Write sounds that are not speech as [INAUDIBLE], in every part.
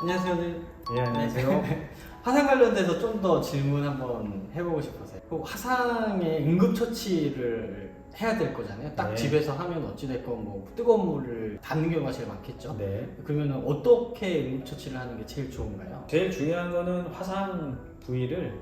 안녕하세요. 네. 예, [LAUGHS] 안녕하세요. 화상 관련돼서 좀 더 질문 한번 해보고 싶어서요. 그 화상의 응급처치를 해야 될 거잖아요. 딱 네. 집에서 하면 어찌됐건 뭐 뜨거운 물을 닿는 경우가 제일 많겠죠. 네. 그러면 어떻게 응급처치를 하는 게 제일 좋은가요? 제일 중요한 거는 화상 부위를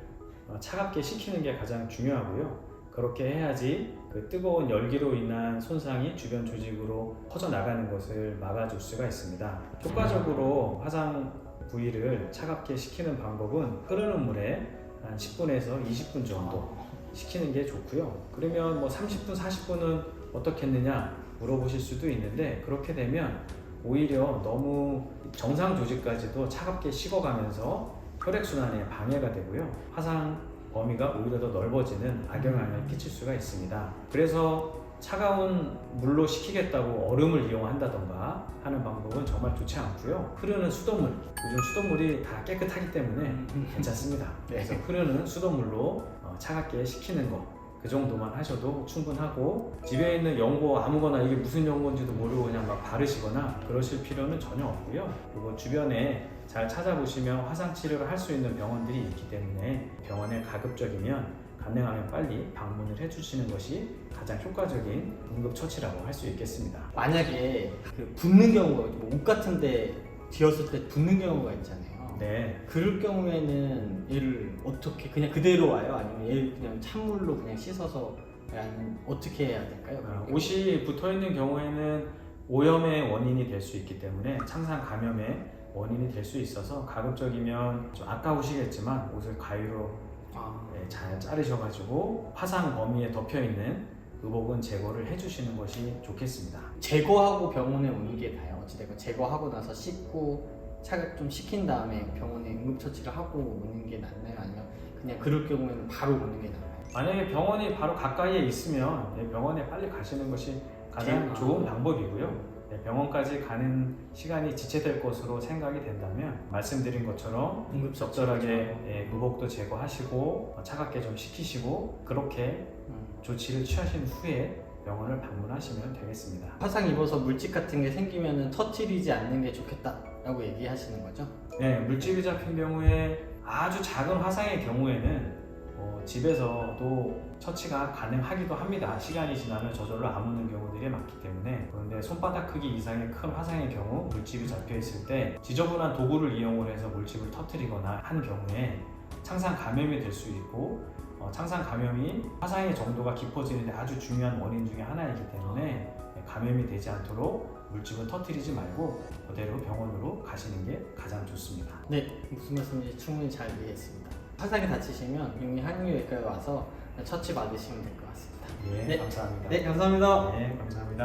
어, 차갑게 식히는 게 가장 중요하고요. 그렇게 해야지 그 뜨거운 열기로 인한 손상이 주변 조직으로 퍼져나가는 것을 막아줄 수가 있습니다. 효과적으로 화상 부위를 차갑게 식히는 방법은 흐르는 물에 한 10분에서 20분 정도 식히는 게 좋고요. 그러면 뭐 30분, 40분은 어떻겠느냐 물어보실 수도 있는데 그렇게 되면 오히려 너무 정상 조직까지도 차갑게 식어가면서 혈액순환에 방해가 되고요. 화상 범위가 오히려 더 넓어지는 악영향을 끼칠 수가 있습니다. 그래서 차가운 물로 식히겠다고 얼음을 이용한다던가 하는 방법은 정말 좋지 않고요. 흐르는 수돗물, 요즘 수돗물이 다 깨끗하기 때문에 괜찮습니다. [LAUGHS] 네. 그래서 흐르는 수돗물로 어, 차갑게 식히는 거. 그 정도만 하셔도 충분하고 집에 있는 연고 아무거나 이게 무슨 연고인지도 모르고 그냥 막 바르시거나 그러실 필요는 전혀 없고요. 그리고 주변에 잘 찾아보시면 화상 치료를 할 수 있는 병원들이 있기 때문에 병원에 가급적이면 가능하면 빨리 방문을 해주시는 것이 가장 효과적인 응급 처치라고 할 수 있겠습니다. 만약에 그 붓는 경우가 뭐옷 같은데 뒤었을 때 붓는 경우가 있잖아요. 네, 그럴 경우에는 얘를 어떻게 그냥 그대로 와요? 아니면 얘를 그냥 찬물로 그냥 씻어서 아니면 어떻게 해야 될까요? 어? 옷이 붙어 있는 경우에는 오염의 원인이 될 수 있기 때문에 창상 감염의 원인이 될 수 있어서 가급적이면 좀 아까우시겠지만 옷을 가위로 아, 네, 잘 자르셔가지고 화상 범위에 덮여 있는 의복은 제거를 해주시는 것이 좋겠습니다. 제거하고 병원에 오는 게 나요. 어찌됐건 제거하고 나서 씻고 차가 좀 식힌 다음에 병원에 응급처치를 하고 오는 게 낫나요? 아니면 그냥 그럴 경우에는 바로 오는 게 나나요? 만약에 병원이 바로 가까이에 있으면 네, 병원에 빨리 가시는 것이 가장 제일- 좋은 방법이고요. 네, 병원까지 가는 시간이 지체될 것으로 생각이 된다면 말씀드린 것처럼 응급처치 적절하게 예, 의복도 제거하시고 어, 차갑게 좀 식히시고 그렇게 음. 조치를 취하신 후에 병원을 방문하시면 되겠습니다. 화상 입어서 물집 같은 게 생기면은 터트리지 않는 게 좋겠다라고 얘기하시는 거죠? 네, 물집이 잡힌 경우에 아주 작은 화상의 경우에는 어, 집에서도 처치가 가능하기도 합니다. 시간이 지나면 저절로 아무는 경우들이 많기 때문에 그런데 손바닥 크기 이상의 큰 화상의 경우 물집이 잡혀 있을 때 지저분한 도구를 이용을 해서 물집을 터뜨리거나 한 경우에 창상 감염이 될 수 있고 어, 창상 감염이 화상의 정도가 깊어지는데 아주 중요한 원인 중에 하나이기 때문에 감염이 되지 않도록 물집은 터뜨리지 말고 그대로 병원으로 가시는 게 가장 좋습니다. 네, 무슨 말씀인지 충분히 잘 이해했습니다. 화상에 다치시면 용인 한의외과에 와서 처치 받으시면 될 것 같습니다. 예, 네. 감사합니다. 네, 감사합니다. 네, 감사합니다.